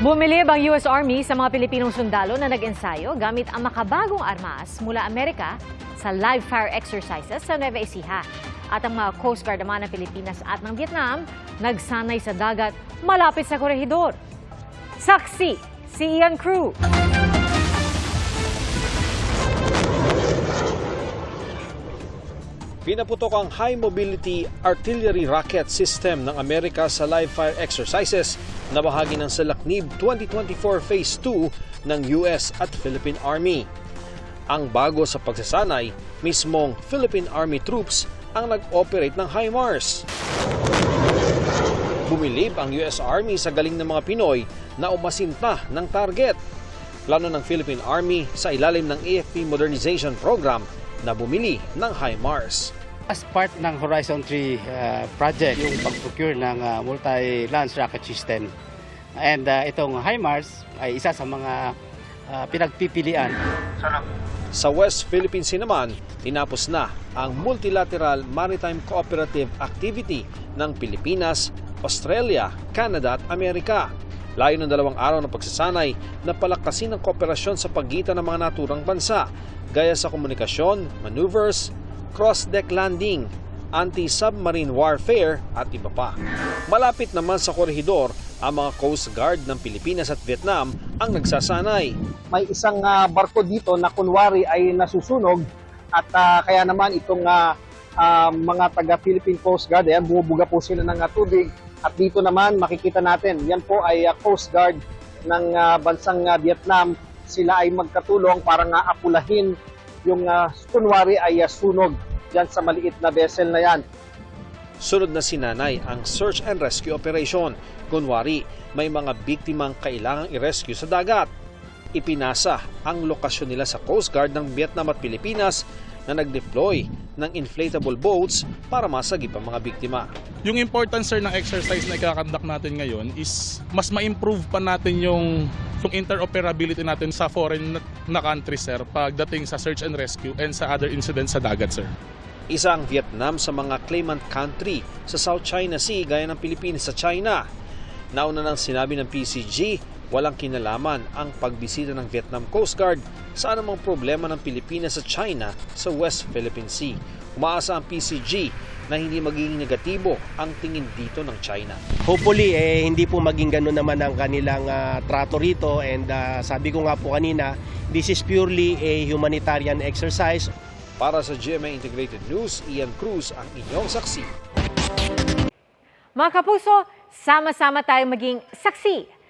Bumilib ang US Army sa mga Pilipinong sundalo na nag-ensayo gamit ang makabagong armas mula Amerika sa live fire exercises sa Nueva Ecija. At ang mga Coast Guard naman ng Pilipinas at ng Vietnam nagsanay sa dagat malapit sa korehidor. Saksi si Ian Crew. Pinaputok ang High Mobility Artillery Rocket System ng Amerika sa live fire exercises na bahagi ng Salaknib 2024 Phase 2 ng US at Philippine Army. Ang bago sa pagsasanay, mismong Philippine Army troops ang nag-operate ng HIMARS. Bumilib ang US Army sa galing ng mga Pinoy na umasinta ng target. Plano ng Philippine Army sa ilalim ng AFP Modernization Program na bumili ng HIMARS. As part ng Horizon 3 uh, project, yung pag-procure ng uh, multi-launch rocket system. And uh, itong HIMARS ay isa sa mga uh, pinagpipilian. Sa West Philippine Sea naman, tinapos na ang Multilateral Maritime Cooperative Activity ng Pilipinas, Australia, Canada at Amerika. Layo ng dalawang araw na pagsasanay na palakasin ang kooperasyon sa pagitan ng mga naturang bansa, gaya sa komunikasyon, maneuvers, cross-deck landing, anti-submarine warfare at iba pa. Malapit naman sa korehidor ang mga Coast Guard ng Pilipinas at Vietnam ang nagsasanay. may isang ah, barko dito na kunwari ay nasusunog at ah, kaya naman itong ah, ah, mga taga Philippine Coast Guard ayan bumubuga po sila ng ah, tubig at dito naman makikita natin yan po ay ah, Coast Guard ng ah, bansang ah, Vietnam sila ay magkatulong para nga apulahin yung ah, kunwari ay ah, sunog yan sa maliit na vessel na yan Sunod na sinanay ang search and rescue operation. Kunwari, may mga biktimang kailangang i-rescue sa dagat. Ipinasa ang lokasyon nila sa Coast Guard ng Vietnam at Pilipinas na nag-deploy ng inflatable boats para masagip ang mga biktima. Yung importance sir ng exercise na ikakandak natin ngayon is mas ma-improve pa natin yung yung interoperability natin sa foreign na- country sir pagdating sa search and rescue and sa other incidents sa dagat sir. Isa ang Vietnam sa mga claimant country sa South China Sea gaya ng Pilipinas sa China. Nauna nang sinabi ng PCG, walang kinalaman ang pagbisita ng Vietnam Coast Guard sa anumang problema ng Pilipinas sa China sa West Philippine Sea. Umaasa ang PCG na hindi magiging negatibo ang tingin dito ng China. Hopefully, eh, hindi po maging ganun naman ang kanilang ah, trato rito and ah, sabi ko nga po kanina, this is purely a humanitarian exercise. Para sa GMA Integrated News, Ian Cruz ang inyong saksi. Mga kapuso, sama-sama tayong maging saksi.